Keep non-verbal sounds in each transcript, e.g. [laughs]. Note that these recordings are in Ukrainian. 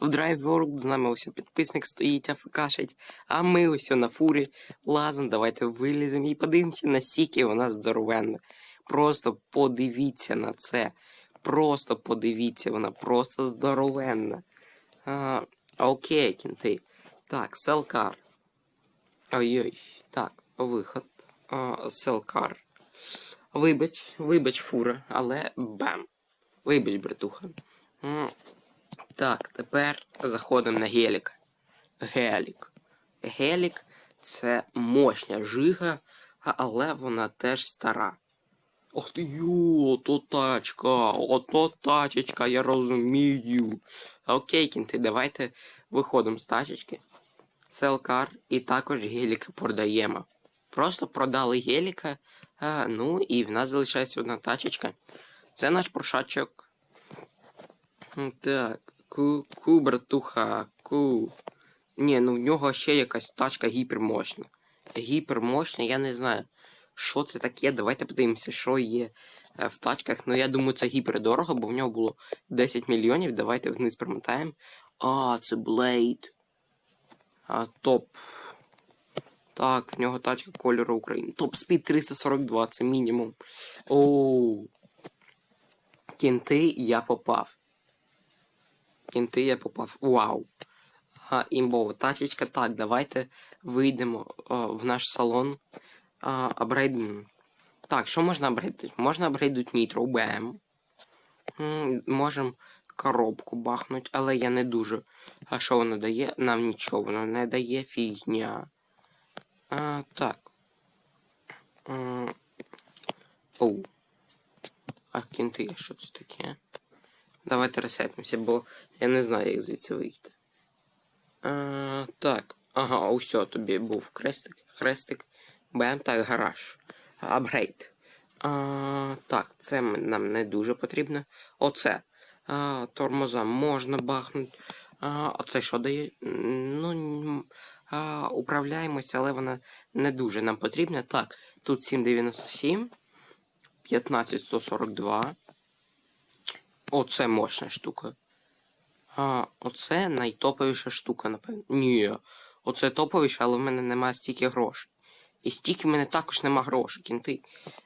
В Drive World з нами ось підписник стоїть, афкашить, а ми ось на фурі лазом. Давайте виліземо і подивимося, наскільки вона здоровенна. Просто подивіться на це. Просто подивіться, вона просто здоровенна. А, окей, кінти. Так, селкар. Ой-ой. Так, виход. Селкар. Вибач, вибач, фура, але бам. Вибач, братуха. Так, тепер заходимо на гелік. Гелік. Гелік це мощня жига, але вона теж стара. Ох ти йо, то тачка, ото тачечка, я розумію. Окей, кінти, давайте виходимо з тачечки. Селкар і також геліка продаємо. Просто продали геліка, а, ну і в нас залишається одна тачечка. Це наш прошачок. Так, ку, ку, братуха, ку. Ні, ну в нього ще якась тачка гіпермощна. Гіпермощна, я не знаю, що це таке. Давайте подивимося, що є е, в тачках. Ну, я думаю, це гіпердорого, бо в нього було 10 мільйонів. Давайте вниз промотаємо. А, це Блейд. А, топ. Так, в нього тачка кольору України. Топ спід 342, це мінімум. Оу. Кінти я попав. Кінти я попав. Вау. А, імбова тачечка. Так, давайте вийдемо а, в наш салон. А, апгрейдимо. Так, що можна апгрейдити? Можна апгрейдити нітро, бем. Можемо коробку бахнути, але я не дуже. А що воно дає? Нам нічого, воно не дає фігня. А, так. М, Оу. А кінти, що це таке? Давайте ресетимося, бо я не знаю, як звідси вийти. А, так. Ага, усе, тобі був хрестик. Хрестик. Бем, так, гараж. Апгрейд. Так, це нам не дуже потрібно. Оце. А, тормоза можна бахнути. А це що дає? Ну, а, управляємося, але вона не дуже нам потрібна. Так, тут 797, 15142. Оце мощна штука. А, оце найтоповіша штука, напевно. Ні. Оце топовіше, але в мене немає стільки грошей. І стільки в мене також нема грошей, кінти.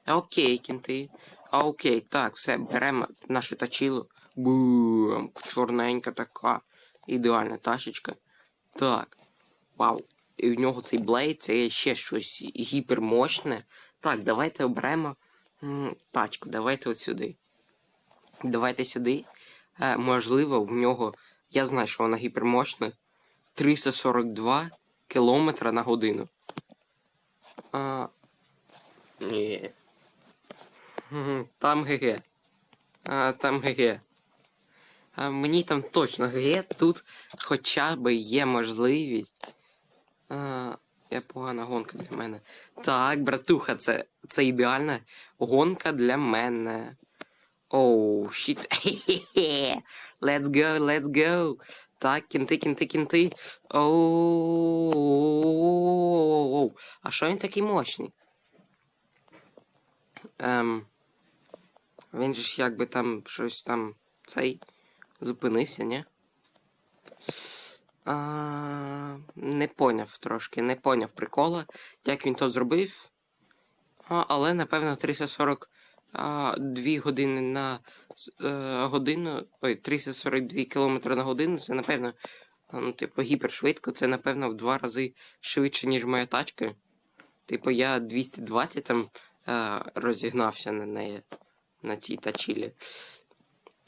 А, Окей, кінти. А окей, так, все, беремо наше тачило. Бум, чорненька така. Ідеальна ташечка. Так. Вау. І в нього цей блейд, це ще щось гіпермощне. Так, давайте оберемо м, тачку. Давайте от сюди. Давайте сюди. Е, можливо, в нього. Я знаю, що вона гіпермощна. 342 кілометра на годину. А... Ні. [laughs] Там ГГ. А, там ГГ. А, мені там точно ГГ. Тут хоча б є можливість. А, я погана гонка для мене. Так, братуха, це, це ідеальна гонка для мене. Оу, щіт. [laughs] Let's go, let's go. Так, кінти, кінти, кінти. Оу. А що він такий мощний? Ем. Він же ж якби там щось там цей зупинився, ні? А, не поняв трошки, не поняв прикола, як він то зробив. А, але, напевно, 340 а, 2 години на е, годину. Ой, 342 км на годину. Це, напевно, ну, типу, гіпершвидко. Це, напевно, в два рази швидше, ніж моя тачка. Типу, я 220 там е, розігнався на неї на цій тачілі.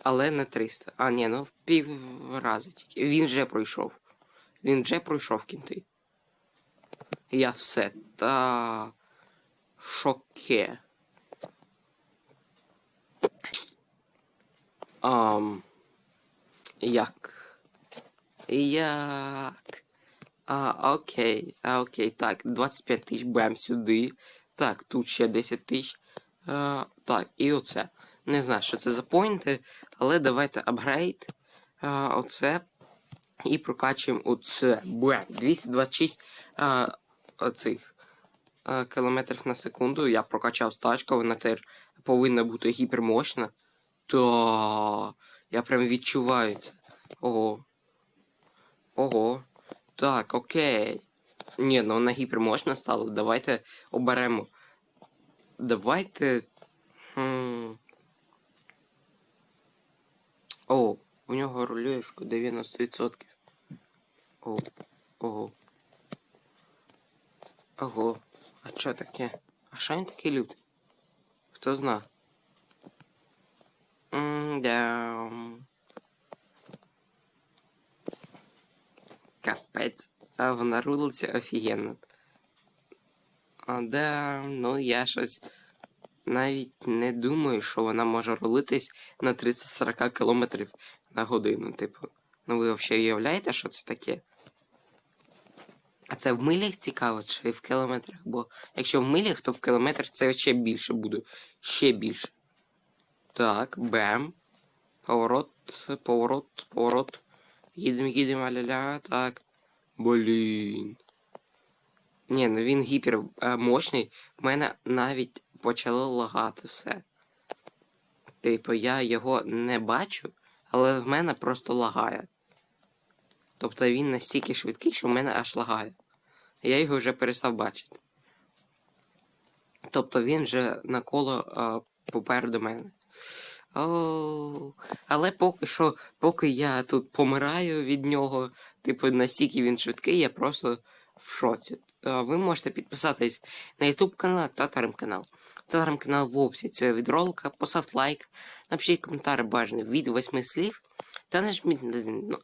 Але не 300. А, ні, ну в пів рази тільки. Він вже пройшов. Він вже пройшов кінти. Я все. Та. Шоке. Ам. Як? Як? А, окей, а, окей, так, 25 тисяч, бем сюди. Так, тут ще 10 тисяч. А, так, і оце. Не знаю, що це за поінти, але давайте апгрейд. А, оце. І прокачуємо оце. Бем, 226 а, оцих кілометрів на секунду. Я прокачав стачку, вона теж повинна бути гіпермощна. Та, я прям відчуваю це. Ого. Ого. Так, окей. Ні, ну на гіпер можна стало. Давайте оберемо. Давайте. Хм... О, у нього рулюєшка 90%. О, ого. Ого. А що таке? А що він такий лютий? Хто зна? М-да. Капець. А вона рулиться офігенно. А, да, ну я щось навіть не думаю, що вона може рулитись на 340 км на годину. Типу, ну ви взагалі уявляєте, що це таке? А це в милях цікаво, чи в кілометрах? Бо якщо в милях, то в кілометрах це ще більше буде. Ще більше. Так, бем. Поворот, поворот, поворот. Їдемо, їдемо, аля-ля, так. Блін. Ні, ну він гіпер е. В мене навіть почало лагати все. Типу, я його не бачу, але в мене просто лагає. Тобто він настільки швидкий, що в мене аж лагає. Я його вже перестав бачити. Тобто він вже на коло а, попереду мене. О, але поки що, поки я тут помираю від нього, типу, настільки він швидкий, я просто в шоці. Ви можете підписатись на YouTube канал та телеграм-канал. Телеграм-канал в описі цього відролика, поставте лайк, напишіть коментар бажаний від восьми слів та нажміть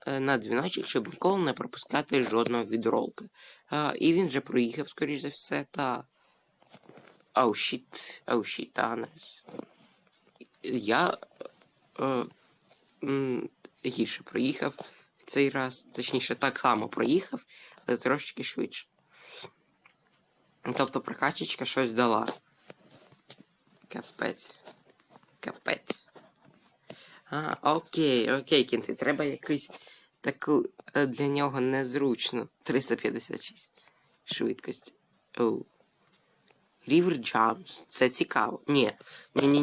на, дзвіночок, щоб ніколи не пропускати жодного відролика. А, і він вже проїхав, скоріш за все, та. Оу, щіт, оу, щіт, Анес. Я е, гірше проїхав в цей раз. Точніше, так само проїхав, але трошечки швидше. Тобто прокачечка щось дала. Капець. Капець. А, окей, окей, кінти. Треба якусь таку е, для нього незручну. 356 швидкості. Оу. River Jumps. Це цікаво. Ні. Ні,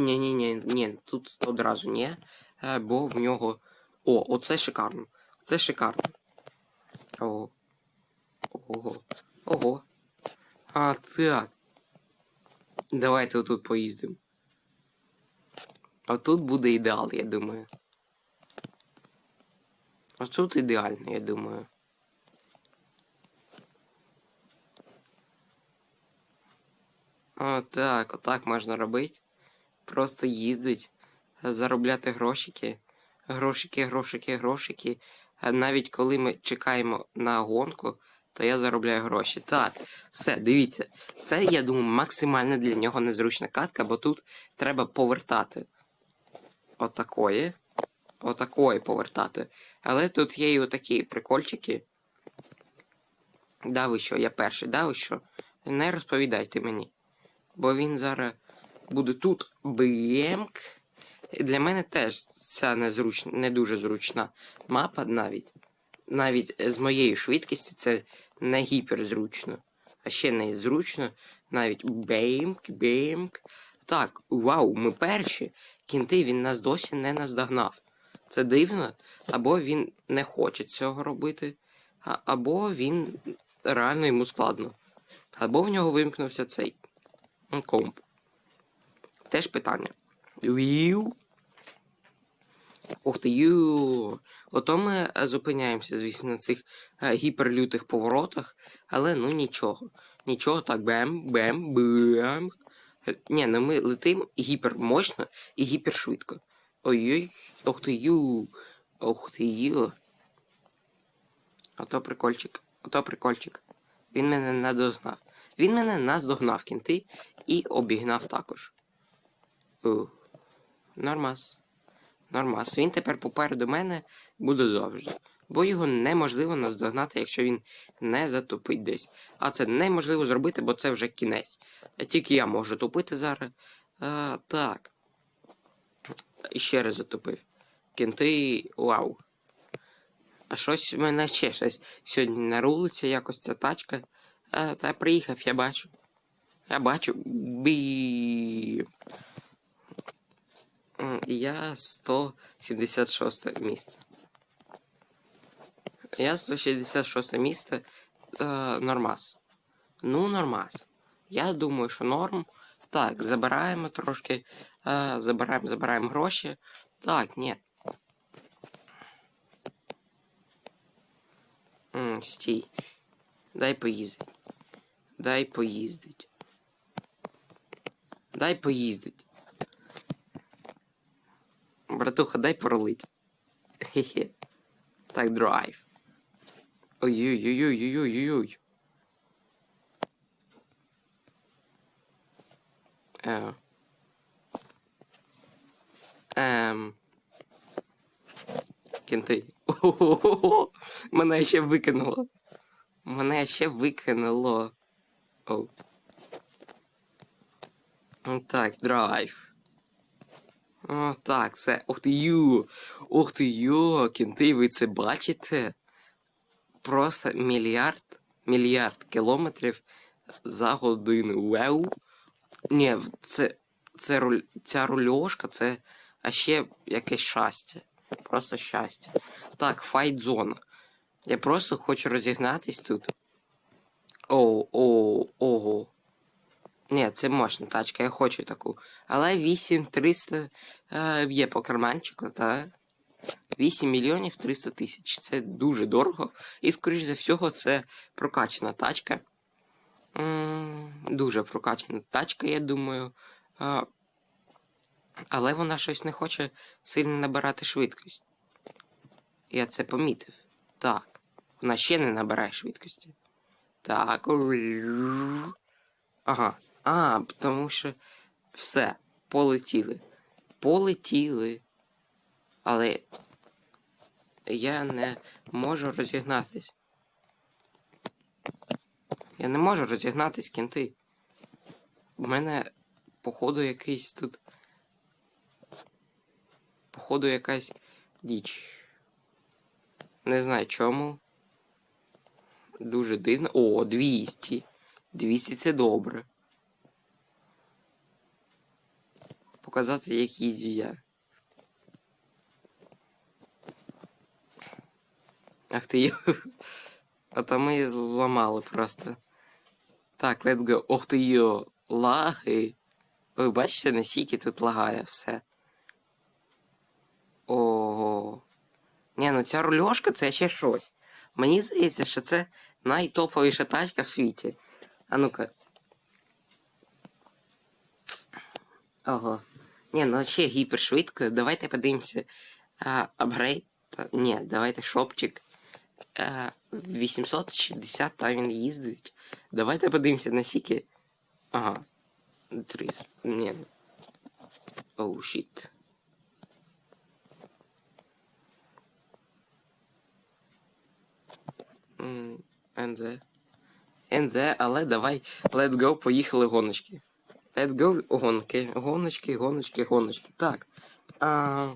ні. Тут одразу ні. Е, Бо в нього. О, оце шикарно. Це шикарно. Ого. Ого. Ого. А, так. Давайте отут поїздимо. Отут буде ідеал, я думаю. Отут ідеально, я думаю. Отак, отак можна робити. Просто їздить, заробляти грошики. Грошики, грошики, грошики. Навіть коли ми чекаємо на гонку, то я заробляю гроші. Так, все, дивіться. Це, я думаю, максимально для нього незручна катка, бо тут треба повертати. Отакої. Отакої повертати. Але тут є і отакі прикольчики. Да ви що, я перший, да ви що? Не розповідайте мені. Бо він зараз буде тут бемк. Для мене теж ця незручна, не дуже зручна мапа навіть. Навіть з моєю швидкістю це не гіперзручно. А ще не зручно. Навіть бемк, бемк. Так, вау, ми перші. Кінти він нас досі не наздогнав. Це дивно. Або він не хоче цього робити, або він реально йому складно. Або в нього вимкнувся цей комп. Теж питання. Ух ти ю. Ото ми е, зупиняємося, звісно, на цих е, гіперлютих поворотах, але ну нічого. Нічого, так бем, бем, бем. Е, Ні, ну ми летимо гіпермощно і гіпершвидко. Ой-ой, ох ти ю. Ох ти ю. Ото прикольчик. Ото прикольчик. Він мене наздогнав. Він мене наздогнав кінти і обігнав також. Ух. Нормас. Нормас. Він тепер попереду мене буде завжди. Бо його неможливо наздогнати, якщо він не затупить десь. А це неможливо зробити, бо це вже кінець. Тільки я можу тупити зараз. А, так. І ще раз затупив. Кінти. Вау. А щось в мене ще щось сьогодні на вулиці, якось ця тачка. А, та приїхав, я бачу. Я бачу. Бі. Я 176 місце. Я 166 місце е, нормас. Ну, нормас. Я думаю, що норм. Так, забираємо трошки. Е, забираємо, забираємо гроші. Так, ні. М, стій. Дай поїздить. Дай поїздить. Дай поїздить. Братуха, дай поролить. Хе-хе. Так, драйв. Ой-ой-ой-ой-ой-ой-ой. Е. Ем. Кінти. Ого-го-го. [laughs] Мене ще викинуло. Мене ще викинуло. Оу. Так, драйв. О, так, все. Ух ти ю. Ух ти йо, кінти, ви це бачите? Просто мільярд, мільярд кілометрів за годину. Веу. Ні, це, це руль, ця рульошка, це а ще якесь щастя. Просто щастя. Так, файт зона. Я просто хочу розігнатись тут. О, о, ого. Ні, це мощна тачка, я хочу таку. Але 8300 е, є по карманчику, та 8 мільйонів 300 тисяч. Це дуже дорого. І, скоріш за всього, це прокачана тачка. М, Дуже прокачана тачка, я думаю. А, але вона щось не хоче сильно набирати швидкість. Я це помітив. Так. Вона ще не набирає швидкості. Так. Ага. А, тому що все. Полетіли. Полетіли. Але я не можу розігнатись. Я не можу розігнатись, кінти. У мене, походу, якийсь тут. Походу, якась діч. Не знаю чому. Дуже дивно. О, 200. 200 це добре. Показати, як їздю я. Ах ти йо. А то ми зламали просто. Так, let's go. Ох ти йо. Лаги. Ви бачите, наскільки тут лагає все. Ого. Ні, ну ця рульошка це ще щось. Мені здається, що це найтоповіша тачка в світі. А ну-ка. Ого. Ні, ну ще гіпершвидко. Давайте подивимося. Апгрейд. Ні, давайте шопчик. 860 там він їздить. Давайте подивимося на сіки. Ага. 300. Ні. Оу, щит. М, НЗ. НЗ, але давай, let's go, поїхали гоночки. Let's go, гонки. Гоночки, гоночки, гоночки. Так. А,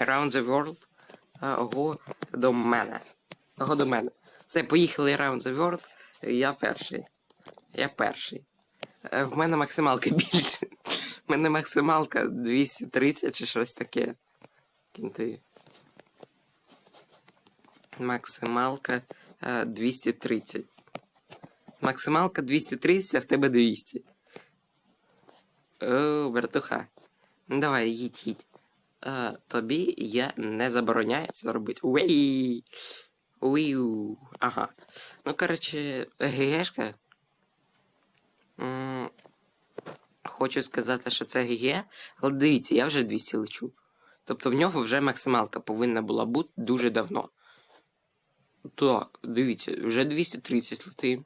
Around the world. А, го до мене. Го до мене. Все, поїхали Around the world. Я перший. Я перший. Е, В мене максималка [laughs] більше. В мене максималка 230 чи щось таке. Кінти. Максималка е, 230. Максималка 230, а в тебе 200. О, братуха. Ну давай, їдь, їдь. Е, тобі я не забороняю це робити. Уей! Уiu. Ага. Ну, коротше, ГГшка. Хочу сказати, що це ГГ, але дивіться, я вже 200 лечу. Тобто в нього вже максималка повинна була бути дуже давно. Так, дивіться, вже 230 летим.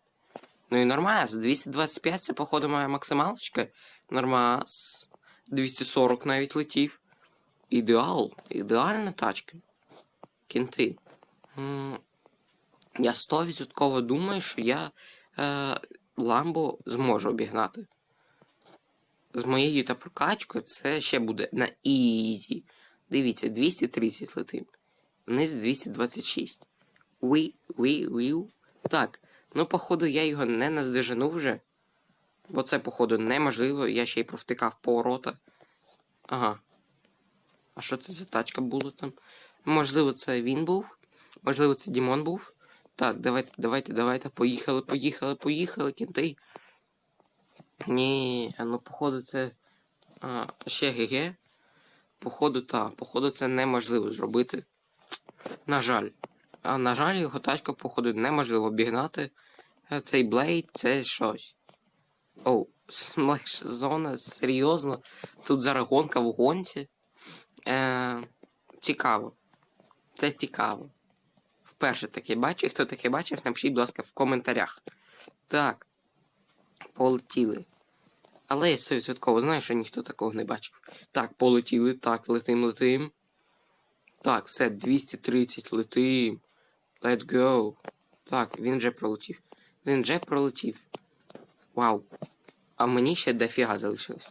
Ну і нормас, 225 це, походу, моя максималочка. Нормас. 240 навіть летів. Ідеал. Ідеальна тачка. Кінти. Я 100% думаю, що я е, Ламбо зможу обігнати. З моєю та прокачкою це ще буде на ізі. Дивіться, 230 летим. Вниз 226. Уі, уі, уі. Так, ну, походу, я його не наздожену вже. Бо це, походу, неможливо. Я ще й провтикав поворота. Ага. А що це за тачка була там? Можливо, це він був. Можливо, це Дімон був? Так, давайте, давайте, давайте. Поїхали, поїхали, поїхали, кінти. Ні, ну походу це. А, ще ГГ. Походу, та, походу, це неможливо зробити. На жаль. А на жаль, його тачка, походу, неможливо обігнати. Е, Цей блейд це щось. Оу, смеш зона, серйозно. Тут зараз гонка в гонці. Е, цікаво. Це цікаво. Вперше таке бачив. Хто таке бачив, напишіть, будь ласка, в коментарях. Так. Полетіли. Але я 100% знаю, що ніхто такого не бачив. Так, полетіли, так, летим, летим. Так, все, 230 летим. Let's go. Так, він вже пролетів. Він вже пролетів. Вау. А мені ще дофіга залишилось.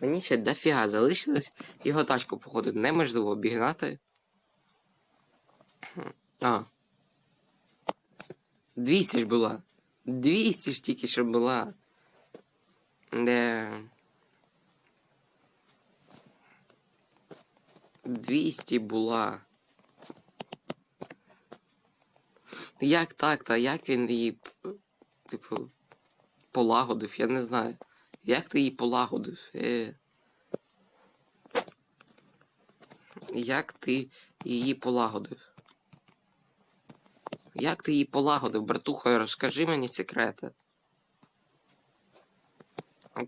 Мені ще дофіга залишилось. Його тачку, походу, неможливо обігнати. А. 200 ж була. 200 ж тільки що була. Де. 200 була. Як так, та як він її, типу, полагодив, я не знаю. Як ти її полагодив? Е. Як ти її полагодив? Як ти її полагодив, братуха, розкажи мені секрети.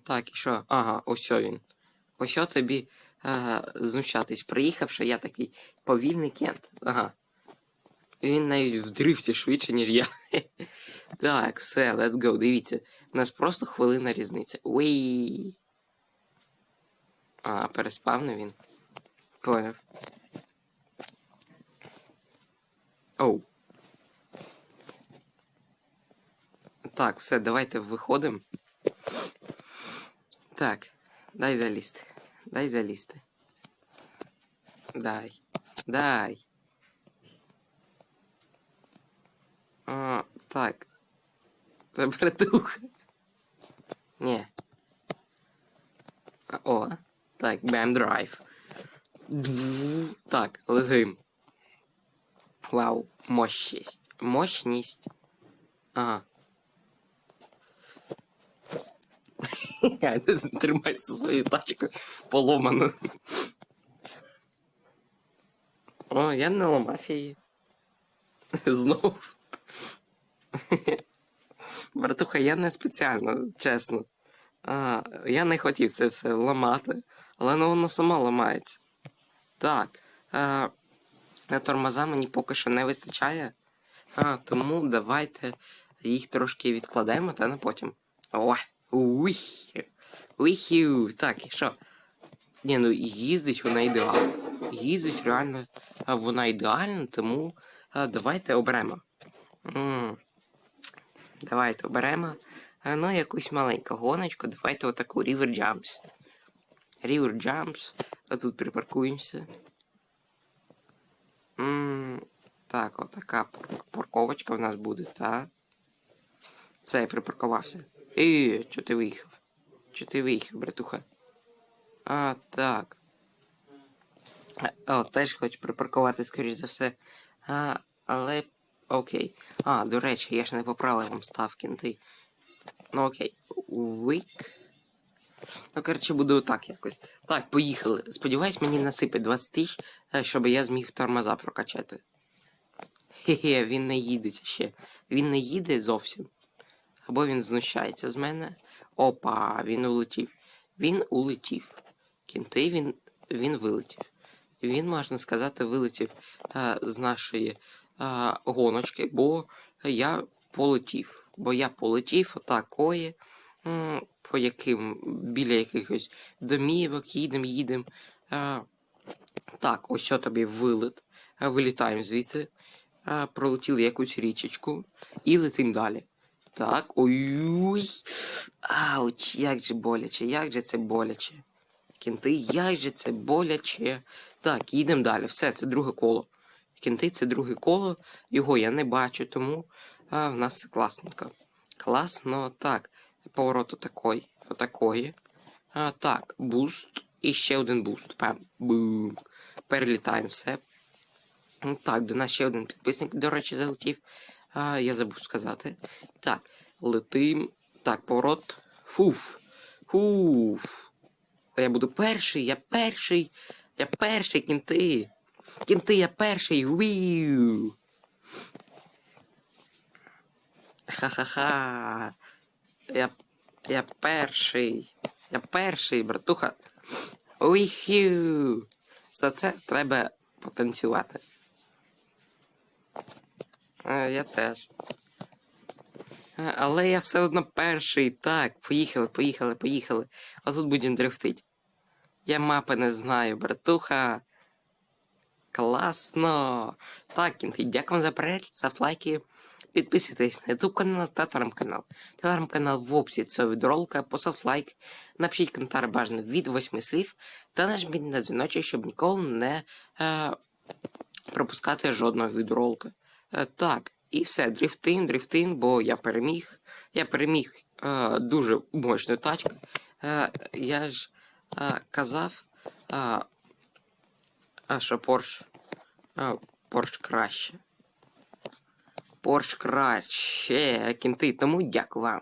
Так, і що? Ага, ось він. Ось тобі е, знущатись. Приїхавши, я такий повільний кент. Ага. Він навіть в дрифті швидше, ніж я. [laughs] так, все, let's go. Дивіться. У нас просто хвилина різниця. Уй. А, переспавнив він. Поняв. Оу. Так, все, давайте виходимо. Так, дай залізти. Дай залізти. Дай. Дай. А, так. Братуха. Ні. О. Так, бем драйв. Дву. Так, летим. Вау, мощність. Мощність. Ага. [laughs] Тримай свою тачку поломану. О, я не ламав її. [laughs] Знову. Братуха, я не спеціально, чесно. А, я не хотів це все ламати, але ну, воно сама ламається. Так. А, на тормоза мені поки що не вистачає. А, тому давайте їх трошки відкладемо, та на потім. О, уй. Так, і що? Ні, ну їздить вона ідеально. Їздить реально вона ідеальна, тому а, давайте оберемо. М, Давайте оберемо. А, ну, якусь маленьку гоночку. Давайте отаку River Jumps. River Jumps. А тут припаркуємося. Так, отака пар- парковочка в нас буде, та. Все, я припаркувався. Е, чо ти виїхав? Чо ти виїхав, братуха? А, так. О, теж хочу припаркувати, скоріш за все. А, але. Окей. А, до речі, я ж не поправив вам ставки. Ти. Ну окей. Вик. Ну, коротше, буде отак якось. Так, поїхали. Сподіваюсь, мені насипить 20 тисяч, е, щоб я зміг тормоза прокачати. Хе-хе, він не їде ще. Він не їде зовсім. Або він знущається з мене. Опа, він улетів. Він улетів. Кінти він, він вилетів. Він, можна сказати, вилетів е, з нашої гоночки, бо я полетів. Бо я полетів отакої, по яким біля якихось домівок, їдем, їдем. Е, так, ось що тобі вилет. Е, Вилітаємо звідси. Е, пролетіли якусь річечку і летим далі. Так, ой. Ауч, як же боляче, як же це боляче. Кінти, як же це боляче. Так, їдемо далі. Все, це друге коло. Кінти це друге коло. Його я не бачу, тому а, в нас класненько. Класно, так. Поворот отакой, отакої. А, так, буст. І ще один буст. Пам. Бум. Перелітаємо все. Ну, Так, до нас ще один підписник, до речі, залетів. А, я забув сказати. Так, летим. Так, поворот. Фуф. Фуф. Я буду перший, я перший. Я перший, кінти. Кінти, я перший. Віу. Ха-ха-ха. Я, я перший. Я перший, братуха. Уіхю. За це треба потанцювати. Е, я теж. Е, Але я все одно перший. Так, поїхали, поїхали, поїхали. А тут будемо дрифтить. Я мапи не знаю, братуха. Класно! Так, кінти, дякую за перегляд, ставте лайки. Підписуйтесь на YouTube канал та телеграм-канал. Телеграм-канал в описі цього відеоролика, поставте лайк, напишіть коментар бажано від восьми слів та нажміть на дзвіночок, щоб ніколи не е, пропускати жодного відеоролика. Е, так, і все, дрифтин, дрифтин, бо я переміг. Я переміг е, дуже мощну тачку. Е, я ж е, казав, е, а що Порш. А, Порш краще. Порш краще, кінти, тому дякую вам.